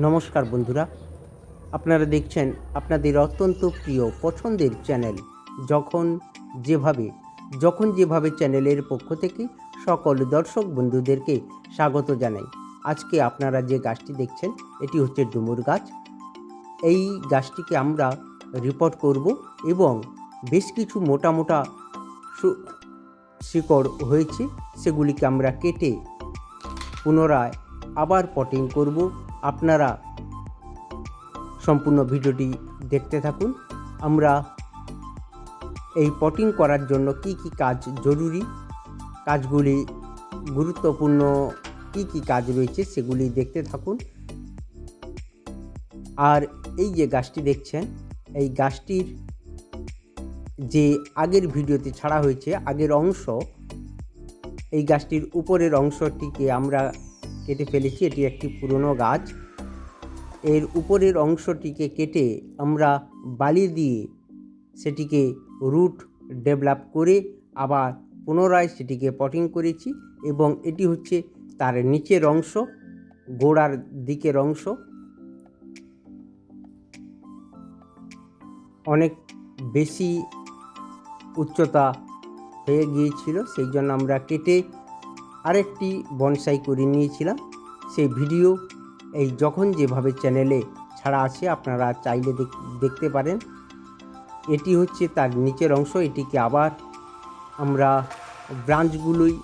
নমস্কার বন্ধুরা, আপনারা দেখছেন আপনাদের অত্যন্ত প্রিয় পছন্দের চ্যানেল যখন যেভাবে যখন যেভাবে চ্যানেলের পক্ষ থেকে সকল দর্শক বন্ধুদেরকে স্বাগত জানাই। আজকে আপনারা যে গাছটি দেখছেন, এটি হচ্ছে ডুমুর গাছ। এই গাছটিকে আমরা রিপোর্ট করব এবং বেশ কিছু মোটা মোটা শিকড় হয়েছে, সেগুলিকে আমরা কেটে পুনরায় আবার পটিং করব। আপনারা সম্পূর্ণ ভিডিওটি দেখতে থাকুন। আমরা এই পটিং করার জন্য কি কি কাজ জরুরি, কাজগুলি গুরুত্বপূর্ণ, কি কি কাজ রয়েছে সেগুলি দেখতে থাকুন। আর এই যে গাছটি দেখছেন, এই গাছটির যে আগের ভিডিওতে ছাড়া হয়েছে, আগের অংশ, এই গাছটির উপরের অংশটিকে আমরা কেটে ফেলেছি, এটি একটি পুরনো গাছ। এর উপরের অংশটিকে কেটে আমরা বালি দিয়ে সেটিকে রুট ডেভেলপ করে আবার পুনরায় সেটিকে পটিং করেছি এবং এটি হচ্ছে তার নিচের অংশ, গোড়ার দিকের অংশ। অনেক বেশি উচ্চতা হয়ে গিয়েছিল, সেই জন্য আমরা কেটে আরেকটি বনসাই করে নিয়েছিলাম। সেই ভিডিও, এই যখন যেভাবে চ্যানেলে ছাড়া আছে, আপনারা চাইলে দেখ- দেখতে পারেন। এটি হচ্ছে তার নিচের অংশ, এটিকে আবার আমরা ব্রাঞ্চগুলোই,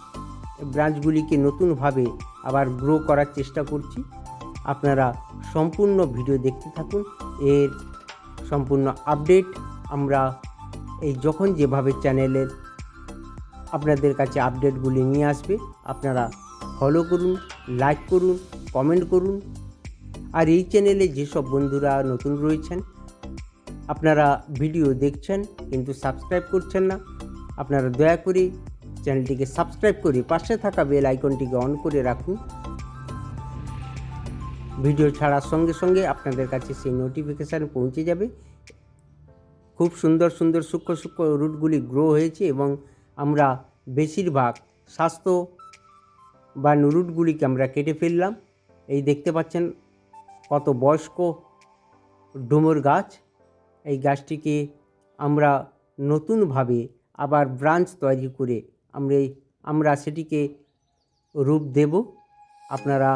ব্রাঞ্চগুলিকে নতুনভাবে আবার গ্রো করার চেষ্টা করছি। আপনারা সম্পূর্ণ ভিডিও দেখতে থাকুন। এর সম্পূর্ণ আপডেট আমরা এই যখন যেভাবে চ্যানেলের আপনাদের কাছে আপডেটগুলি নিয়ে আসবে। আপনারা ফলো করুন লাইক করুন কমেন্ট করুন। আর এই চ্যানেলে যেসব বন্ধুরা নতুন রয়েছেন, আপনারা ভিডিও দেখছেন কিন্তু সাবস্ক্রাইব করছেন না, আপনারা দয়া করে চ্যানেলটিকে সাবস্ক্রাইব করে পাশে থাকা বেল আইকনটিকে অন করে রাখুন। ভিডিও ছাড়ার সঙ্গে সঙ্গে আপনাদের কাছে সেই নোটিফিকেশান পৌঁছে যাবে। খুব সুন্দর সুন্দর সূক্ষ্ম সূক্ষ্ম রুটগুলি গ্রো হয়েছে এবং আমরা বেশিরভাগ স্বাস্থ্য বা রুটগুলিকে আমরা কেটে ফেললাম। এই দেখতে পাচ্ছেন কত বয়স্ক ডুমুর গাছ। এই গাছটিকে আমরা নতুনভাবে আবার ব্রাঞ্চ তৈরি করে আমরা আমরা সেটিকে রূপ দেব। আপনারা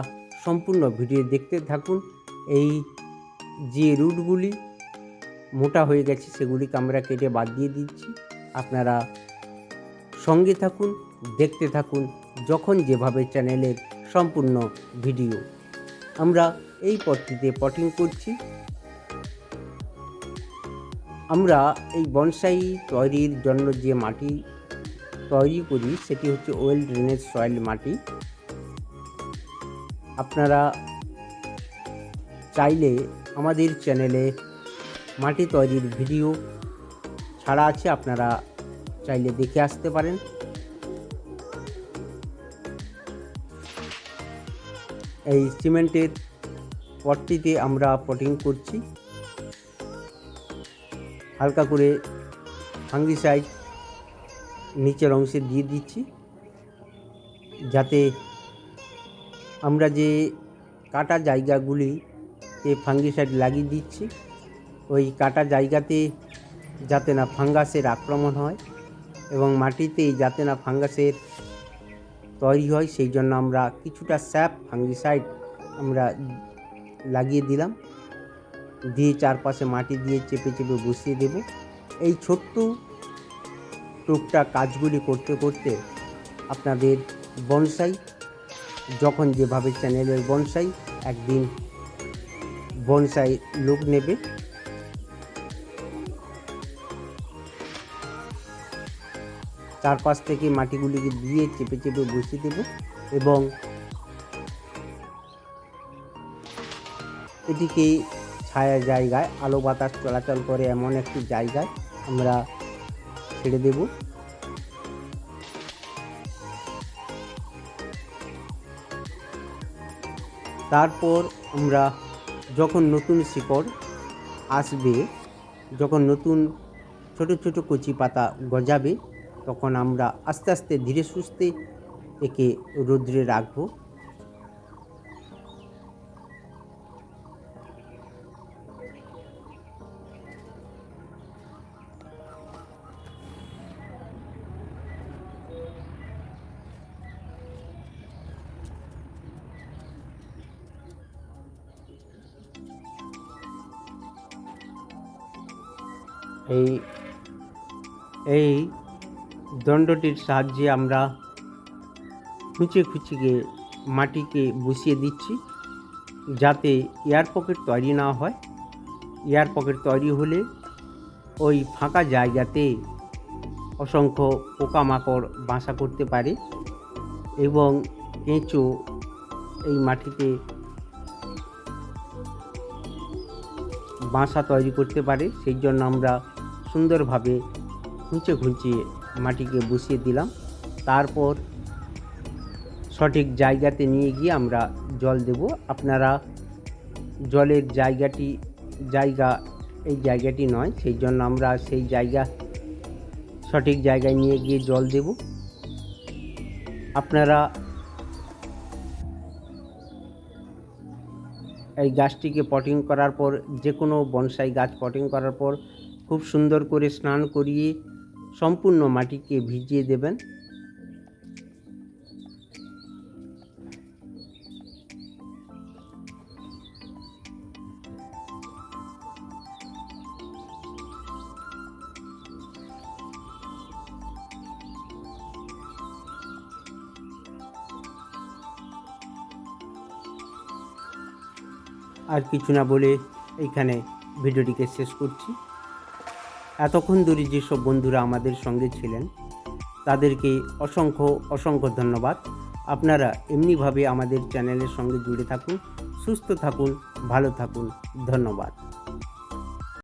সম্পূর্ণ ভিডিও দেখতে থাকুন। এই যে রুটগুলি মোটা হয়ে গেছে, সেগুলিকে আমরা কেটে বাদ দিয়ে দিচ্ছি। আপনারা সঙ্গে থাকুন, দেখতে থাকুন যখন যেভাবে চ্যানেলের সম্পূর্ণ ভিডিও। আমরা এই পটটিতে পটিং করছি। আমরা এই বনসাই তৈরির জন্য যে মাটি তৈরি করি, সেটি হচ্ছে ওয়েল ড্রেনেজ সয়েল মাটি। আপনারা চাইলে আমাদের চ্যানেলে মাটি তৈরির ভিডিও ছাড়া আছে, আপনারা চাইলে দেখে আসতে পারেন। এই সিমেন্টের পটটিতে আমরা পটিং করছি। হালকা করে ফাঙ্গিসাইড নিচের অংশে দিয়ে দিচ্ছি। যাতে আমরা যে কাটা জায়গাগুলি এ ফাঙ্গিসাইড লাগিয়ে দিচ্ছি, ওই কাটা জায়গাতে যাতে না ফাঙ্গাসের আক্রমণ হয়। এবং মাটিতে যাতে না ফাঙ্গাসের তৈরি হয়, সেই জন্য আমরা কিছুটা স্যাপ, ফাঙ্গিসাইড আমরা লাগিয়ে দিলাম। দিয়ে চারপাশে মাটি দিয়ে চেপে চেপে বসিয়ে দেব। এই ছোট্ট টুকটাক কাজগুলি করতে করতে আপনাদের বনসাই, যখন যেভাবে চ্যানেলের বনসাই, একদিন বনসাই লোক নেবে। চারপাশ থেকে মাটিগুলিকে দিয়ে চেপে চেপে বসিয়ে দেব এবং এটিকে ছায়া জায়গায় আলো বাতাস চলাচল করে এমন একটি জায়গায় আমরা ছেড়ে দেব। তারপর আমরা যখন নতুন শিকড় আসবে, যখন নতুন ছোট ছোট কচি পাতা গজাবে তখন আমরা আস্তে আস্তে ধীরে সুস্থে একে রৌদ্রে রাখব। এই এই দণ্ডটির সাহায্যে আমরা খুঁচে খুঁচিকে মাটিকে বসিয়ে দিচ্ছি, যাতে এয়ার পকেট তৈরি না হয়। এয়ার পকেট তৈরি হলে ওই ফাঁকা জায়গাতে অসংখ্য পোকামাকড় বাসা করতে পারে এবং কেঁচো এই মাটিতে বাসা তৈরি করতে পারে। সেই জন্য আমরা সুন্দরভাবে খুঁচে খুঁচিয়ে মাটিকে বসিয়ে দিলাম। তারপর সঠিক জায়গাতে নিয়ে গিয়ে আমরা জল দেব। আপনারা জলের জায়গাটি, জায়গা এই জায়গাটি নয়, সেই জন্য আমরা সেই জায়গা সঠিক জায়গায় নিয়ে গিয়ে জল দেব। আপনারা এই গাছটিকে পটিং করার পর যে কোনো বনসাই গাছ পটিং করার পর, খুব সুন্দর করে স্নান করিয়ে সম্পূর্ণ মাটিকে ভিজিয়ে দেবেন। আর কিছু না বলে এইখানে ভিডিওটিকে শেষ করছি। এতক্ষণ ধরে যেসব বন্ধুরা আমাদের সঙ্গে ছিলেন, তাদেরকে অসংখ্য অসংখ্য ধন্যবাদ। আপনারা এমনিভাবে আমাদের চ্যানেলের সঙ্গে জুড়ে থাকুন, সুস্থ থাকুন, ভালো থাকুন। ধন্যবাদ।